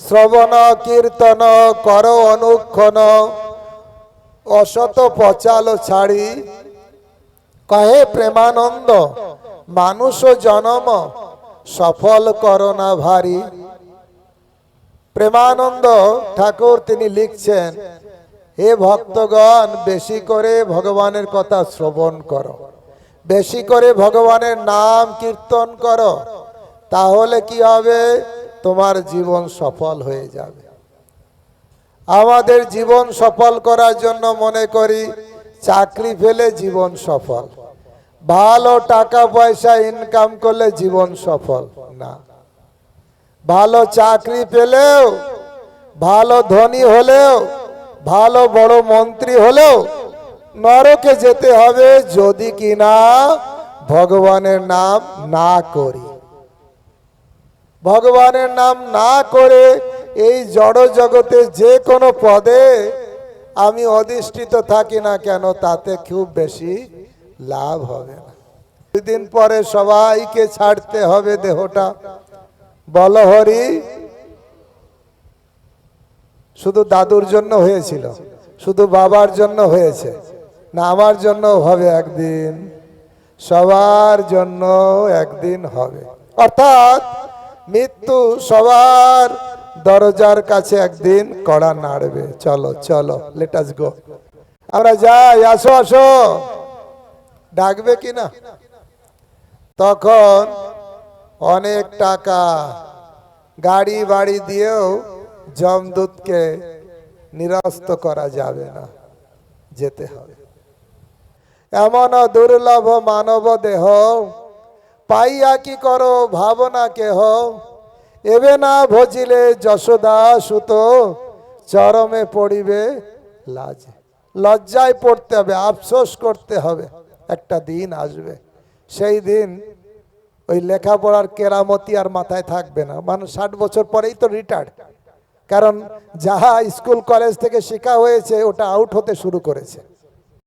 শ্রবণ, কীর্তন, কর অনুক্ষণ, অসত পচাল ছাড়ি। কহে প্রেমানন্দ, মানুষ জনম, সফল করোনা ভারী। প্রেমানন্দ ঠাকুর তিনি লিখছেন, হে ভক্তগণ, বেশি করে ভগবানের কথা শ্রবণ করো। বেশি করে ভগবানের নাম কীর্তন করো, তাহলে কি হবে? তোমার জীবন সফল হয়ে যাবে। আমাদের জীবন সফল করার জন্য মনে করি চাকরি ফেলে জীবন সফল, ভালো টাকা পয়সা ইনকাম করলে জীবন সফল না। ভালো চাকরি পেলেও, ভালো ধনী হলেও, ভালো বড় মন্ত্রী হলেও নরকে যেতে হবে যদি কিনা ভগবানের নাম না করি। ভগবানের নাম না করে এই জড় জগতে যে কোনো পদে আমি অধিষ্ঠিত থাকি না কেন, তাতে খুব বেশি লাভ হবে না। দুদিন পরে সবাইকে ছাড়তে হবে দেহটা। বল হরি, শুধু দাদুর জন্য হয়েছিল, শুধু বাবার জন্য হয়েছে, না আমার জন্য হবে একদিন, সবার জন্য একদিন হবে। অর্থাৎ মৃত্যু সবার দরজার কাছে একদিন কড়া নাড়বে। চলো চলো লেটাস গো আমরা যাই, আসো আসো। ডাকবে কি না? তখন অনেক টাকা গাড়ি বাড়ি দিয়েও জমদূতকে নিরস্ত করা যাবে না, যেতে হবে। এমন দুর্লভ মানব দেহ পাইয়া কি করো ভাবনা কেহ? এবে না ভজিলে যশোদা সুত, চরমে পড়িবে লাজে। লজ্জায় পড়তে হবে, আফসোস করতে হবে। একটা দিন আসবে, সেই দিন ওই লেখাপড়ার কেরামতি আর মাথায় থাকবে না। মানুষ ষাট বছর পরেই তো রিটায়ার্ড কারণ যাহা স্কুল, কলেজ থেকে শেখা হয়েছে, ওটা আউট হতে শুরু করেছে।